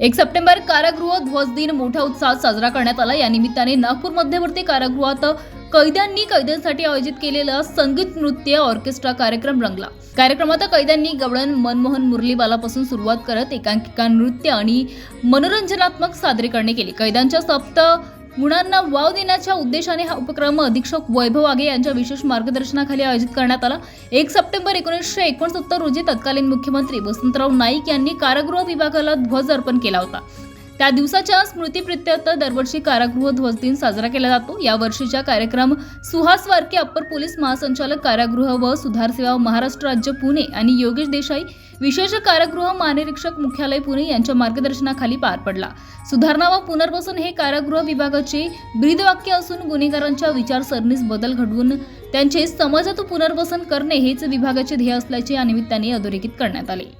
एक सप्टेंबर कारागृह ध्वज दिन मोठ्या उत्साहात साजरा करण्यात आला. या निमित्ताने नागपूर मध्यवर्ती कारागृहात कैद्यांनी कैद्यांसाठी आयोजित केलेला संगीत नृत्य ऑर्केस्ट्रा कार्यक्रम रंगला. कार्यक्रमात कैद्यांनी गवळण मनमोहन मुरलीबालापासून सुरुवात करत एकांकिका नृत्य आणि मनोरंजनात्मक सादरीकरणे केली. कैद्यांच्या सप्त गुणांना वाव देण्याच्या उद्देशाने हा उपक्रम अधीक्षक वैभव आगे यांच्या विशेष मार्गदर्शनाखाली आयोजित करण्यात आला. एक सप्टेंबर एकोणीसशे एकोणसत्तर रोजी तत्कालीन मुख्यमंत्री वसंतराव नाईक यांनी कारागृह विभागाला ध्वज अर्पण केला होता. त्या दिवसाच्या स्मृतीप्रित्यर्थ दरवर्षी कारागृह ध्वज दिन साजरा केला जातो. या वर्षीचा कार्यक्रम सुहास वारके अप्पर पोलीस महासंचालक कारागृह व सुधार सेवा महाराष्ट्र राज्य पुणे आणि योगेश देसाई विशेष कारागृह महानिरीक्षक मुख्यालय पुणे यांच्या मार्गदर्शनाखाली पार पडला. सुधारणा व पुनर्वसन हे कारागृह विभागाचे ब्रीदवाक्य असून गुन्हेगारांच्या विचारसरणीस बदल घडवून त्यांचे समाजात पुनर्वसन करणे हेच विभागाचे ध्येय असल्याचे या निमित्ताने अधोरेखित करण्यात आले.